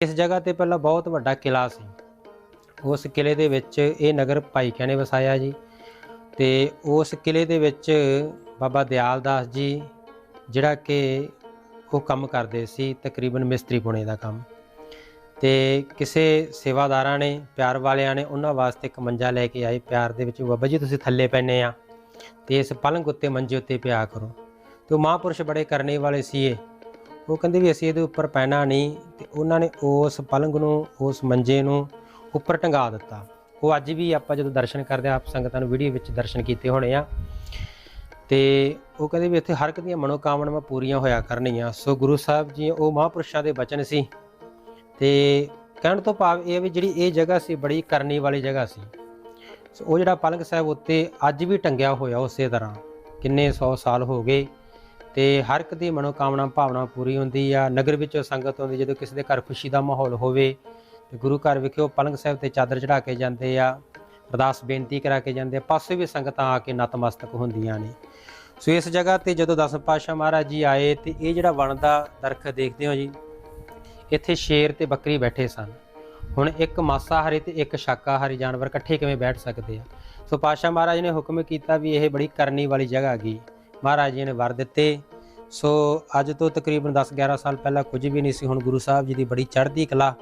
ਇਸ ਜਗ੍ਹਾ ਤੇ ਪਹਿਲਾਂ ਬਹੁਤ ਵੱਡਾ ਕਿਲਾ ਸੀ। ਉਸ ਕਿਲੇ ਦੇ ਵਿੱਚ ਇਹ ਨਗਰ ਭਾਈਕਿਆਂ ਨੇ ਵਸਾਇਆ ਜੀ ਤੇ ਉਸ ਕਿਲੇ ਦੇ ਵਿੱਚ ਬਾਬਾ ਦਿਆਲ ਦਾਸ ਜੀ ਜਿਹੜਾ ਕਿ ਉਹ ਕੰਮ ਕਰਦੇ ਸੀ, ਤਕਰੀਬਨ ਮਿਸਤਰੀ ਪੁਣੇ ਦਾ ਕੰਮ। ਤੇ ਕਿਸੇ ਸੇਵਾਦਾਰਾਂ ਨੇ, ਪਿਆਰ ਵਾਲਿਆਂ ਨੇ ਉਹਨਾਂ ਵਾਸਤੇ ਇੱਕ ਮੰਜਾ ਲੈ ਕੇ ਆਏ, ਪਿਆਰ ਦੇ ਵਿੱਚ ਬਾਬਾ ਜੀ ਤੁਸੀਂ ਥੱਲੇ ਪੈਨੇ ਆ ਤੇ ਇਸ ਪਲੰਗ ਉੱਤੇ ਮੰਜੇ ਉੱਤੇ ਪਿਆ ਕਰੋ। ਤੇ ਉਹ ਮਹਾਂਪੁਰਸ਼ ਬੜੇ ਕਰਨੇ ਵਾਲੇ ਸੀ ਇਹ। ਉਹ ਕਹਿੰਦੇ ਵੀ ਅਸੀਂ ਇਹਦੇ ਉੱਪਰ ਪੈਣਾ ਨਹੀਂ ਤੇ ਉਹਨਾਂ ਨੇ ਉਸ ਪਲੰਗ ਨੂੰ, ਉਸ ਮੰਜੇ ਨੂੰ ਉੱਪਰ ਟੰਗਾ ਦਿੱਤਾ। ਉਹ ਅੱਜ ਵੀ ਆਪਾਂ ਜਦੋਂ ਦਰਸ਼ਨ ਕਰਦੇ ਆ ਆਪ ਸੰਗਤਾਂ ਨੂੰ ਵੀਡੀਓ ਵਿੱਚ ਦਰਸ਼ਨ ਕੀਤੇ ਹੋਣੇ ਆ। ਤੇ ਉਹ ਕਹਿੰਦੇ ਵੀ ਇੱਥੇ ਹਰ ਇੱਕ ਦੀਆਂ ਮਨੋਕਾਮਨਾਵਾਂ ਪੂਰੀਆਂ ਹੋਇਆ ਕਰਨੀਆਂ। ਸੋ ਗੁਰੂ ਸਾਹਿਬ ਜੀ, ਉਹ ਮਹਾਂਪੁਰਸ਼ਾਂ ਦੇ ਬਚਨ ਸੀ। ਤੇ ਕਹਿਣ ਤੋਂ ਭਾਵ ਇਹ ਵੀ ਜਿਹੜੀ ਇਹ ਜਗ੍ਹਾ ਸੀ, ਬੜੀ ਕਰਨੀ ਵਾਲੀ ਜਗ੍ਹਾ ਸੀ। ਸੋ ਉਹ ਜਿਹੜਾ ਪਲੰਗ ਸਾਹਿਬ ਉੱਤੇ ਅੱਜ ਵੀ ਟੰਗਿਆ ਹੋਇਆ ਉਸੇ ਤਰ੍ਹਾਂ, ਕਿੰਨੇ 100 ਸਾਲ ਹੋ ਗਏ। ਤੇ ਹਰ ਇੱਕ ਦੀ ਮਨੋਕਾਮਨਾ, ਭਾਵਨਾ ਪੂਰੀ ਹੁੰਦੀ ਆ। ਨਗਰ ਵਿੱਚੋਂ ਸੰਗਤ ਆਉਂਦੀ, ਜਦੋਂ ਕਿਸੇ ਦੇ ਘਰ ਖੁਸ਼ੀ ਦਾ ਮਾਹੌਲ ਹੋਵੇ, ਤੇ ਗੁਰੂ ਘਰ ਵਿਖੇ ਉਹ ਪਲੰਗ ਸਾਹਿਬ ਤੇ ਚਾਦਰ ਚੜਾ ਕੇ ਜਾਂਦੇ ਆ, ਅਰਦਾਸ ਬੇਨਤੀ ਕਰਾ ਕੇ ਜਾਂਦੇ ਆ। ਪਾਸੇ ਵੀ ਸੰਗਤਾਂ ਆ ਕੇ ਨਤਮਸਤਕ ਹੁੰਦੀਆਂ ਨੇ। ਸੋ ਇਸ ਜਗ੍ਹਾ ਤੇ ਜਦੋਂ ਦਸਮ ਪਾਤਸ਼ਾਹ ਮਹਾਰਾਜ ਜੀ ਆਏ, ਤੇ ਇਹ ਜਿਹੜਾ ਵਣ ਦਾ ਦਰਖਤ ਦੇਖਦੇ ਹੋ ਜੀ, ਇੱਥੇ ਸ਼ੇਰ ਤੇ ਬੱਕਰੀ ਬੈਠੇ ਸਨ। ਹੁਣ ਇੱਕ ਮਾਸਾਹਾਰੀ ਤੇ ਇੱਕ ਸ਼ਾਕਾਹਾਰੀ ਜਾਨਵਰ ਇਕੱਠੇ ਕਿਵੇਂ ਬੈਠ ਸਕਦੇ ਆ? ਸੋ ਪਾਤਸ਼ਾਹ ਮਹਾਰਾਜ ਨੇ ਹੁਕਮ ਕੀਤਾ ਵੀ ਇਹ ਬੜੀ ਕਰਨੀ ਵਾਲੀ ਜਗ੍ਹਾ ਗਈ ਮਹਾਰਾਜ ਜੀ ਨੇ ਵਰ ਦਿੱਤੇ। ਸੋ ਅੱਜ ਤੋਂ ਤਕਰੀਬਨ 10 11 ਸਾਲ ਪਹਿਲਾਂ ਕੁਝ ਵੀ ਨਹੀਂ ਸੀ। ਹੁਣ ਗੁਰੂ ਸਾਹਿਬ ਜੀ ਦੀ ਬੜੀ ਚੜ੍ਹਦੀ ਕਲਾ